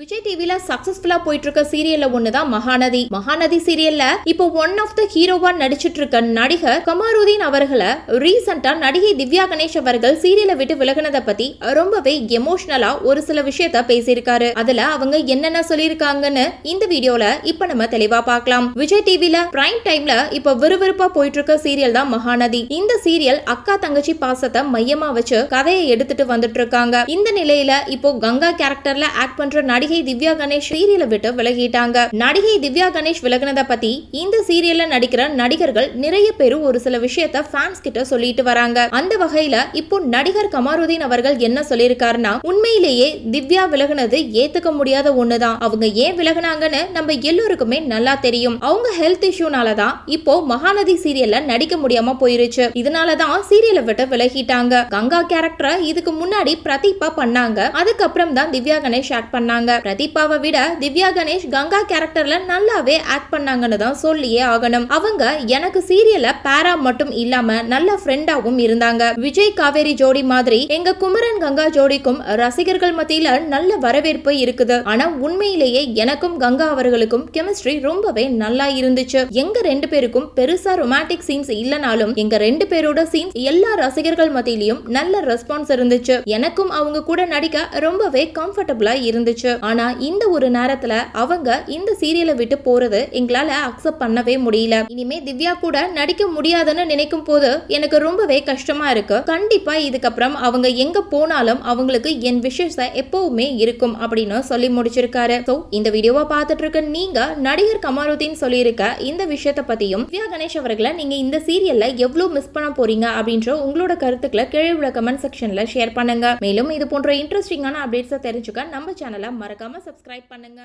விஜய் டிவில சக்சஸ்ஃபுல்லா போயிட்டு இருக்க சீரியல்ல ஒண்ணுதான் மகாநதி. மகாநதி சீரியல்ல இப்போ ஒன் ஆஃப் த ஹீரோவா நடிச்சிட்டு இருக்க நடிகர் கமாருதீன் அவர்களை ரீசெண்டா நடிகை திவ்யா கணேஷ் அவர்கள் சீரியலை விட்டு விலகினதை பத்தி ரொம்பவே எமோஷனலா ஒரு சில விஷயத்த பேசியிருக்காரு. அதுல அவங்க என்னென்ன சொல்லியிருக்காங்கன்னு இந்த வீடியோல இப்ப நம்ம தெளிவா பார்க்கலாம். விஜய் டிவில பிரைம் டைம்ல இப்ப விறுவிறுப்பா போயிட்டு இருக்க சீரியல் தான் மகாநதி. இந்த சீரியல் அக்கா தங்கச்சி பாசத்தை மையமா வச்சு கதையை எடுத்துட்டு வந்துட்டு இருக்காங்க இந்த நிலையில இப்போ கங்கா கேரக்டர்ல ஆக்ட் பண்ற நடிகை திவ்யா கணேஷ் சீரியலை விட்டு விலகிட்டாங்க. நடிகை திவ்யா கணேஷ் விலகினதை பத்தி இந்த சீரியல்ல நடிக்கிற நடிகர்கள் நிறைய பேரும் ஒரு சில விஷயத்த ஃபேன்ஸ் கிட்ட சொல்லிட்டு வராங்க. அந்த வகையில இப்போ நடிகர் கமாருதீன் அவர்கள் என்ன சொல்லியிருக்காருன்னா உண்மையிலேயே திவ்யா விலகுனது ஏத்துக்க முடியாத ஒண்ணுதான். அவங்க ஏன் விலகினாங்கன்னு நம்ம எல்லோருக்குமே நல்லா தெரியும். அவங்க ஹெல்த் இஷ்யூனால தான் இப்போ மகாநதி சீரியல்ல நடிக்க முடியாம போயிருச்சு. இதனாலதான் சீரியலை விட்டு விலகிட்டாங்க. கங்கா கேரக்டரை இதுக்கு முன்னாடி பிரதீபா பண்ணாங்க. அதுக்கப்புறம் தான் திவ்யா கணேஷ் ஆக்ட் பண்ணாங்க. பிரதீபாவை விட திவ்யா கணேஷ் கங்கா கேரக்டர்ல நல்லாவே ஆக்ட் பண்ணாங்கன்னு தான் சொல்லியே ஆகணும். அவங்க எனக்கு சீரியல்ல பேரா மட்டும் இல்லாம நல்ல ஃப்ரெண்டாவும் இருந்தாங்க. விஜய் காவேரி ஜோடி மாதிரி எங்க குமரன் கங்கா ஜோடிக்கும் ரசிகர்கள் மத்தியில நல்ல வரவேற்பு இருக்குது. ஆனா உண்மையிலேயே எனக்கும் கங்கா அவர்களுக்கும் கெமிஸ்ட்ரி ரொம்பவே நல்லா இருந்துச்சு. எங்க ரெண்டு பேருக்கும் பெருசா ரொமான்டிக் சீன்ஸ் இல்லனாலும் எங்க ரெண்டு பேரோட சீன்ஸ் எல்லா ரசிகர்கள் மத்தியிலயும் நல்ல ரெஸ்பான்ஸ் இருந்துச்சு. எனக்கும் அவங்க கூட நடிக்க ரொம்பவே கம்ஃபர்டபுளா இருந்துச்சு. ஆனால் இந்த ஒரு நேரத்தில் அவங்க இந்த சீரியலை விட்டு போகிறது எங்களால் அக்செப்ட் பண்ணவே முடியல. இனிமே திவ்யா கூட நடிக்க முடியாதுன்னு நினைக்கும் போது எனக்கு ரொம்பவே கஷ்டமாக இருக்கு. கண்டிப்பாக இதுக்கப்புறம் அவங்க எங்க போனாலும் அவங்களுக்கு என் விஷஸ் எப்பவுமே இருக்கும் அப்படின்னு சொல்லி முடிச்சிருக்காரு. ஸோ இந்த வீடியோவை பார்த்துட்டு இருக்க நீங்க நடிகர் கமாருதீன் சொல்லியிருக்க இந்த விஷயத்த பத்தியும் திவ்யா கணேஷ் அவர்களை நீங்க இந்த சீரியல்ல எவ்வளவு மிஸ் பண்ண போறீங்க அப்படின்ற உங்களோட கருத்துக்களை கீழே உள்ள கமெண்ட் செக்ஷன்ல ஷேர் பண்ணுங்க. மேலும் இது போன்ற இன்ட்ரெஸ்டிங்கான அப்டேட்ஸை தெரிஞ்சுக்க நம்ம சேனலை மறக்காம சப்ஸ்கிரைப் பண்ணுங்க.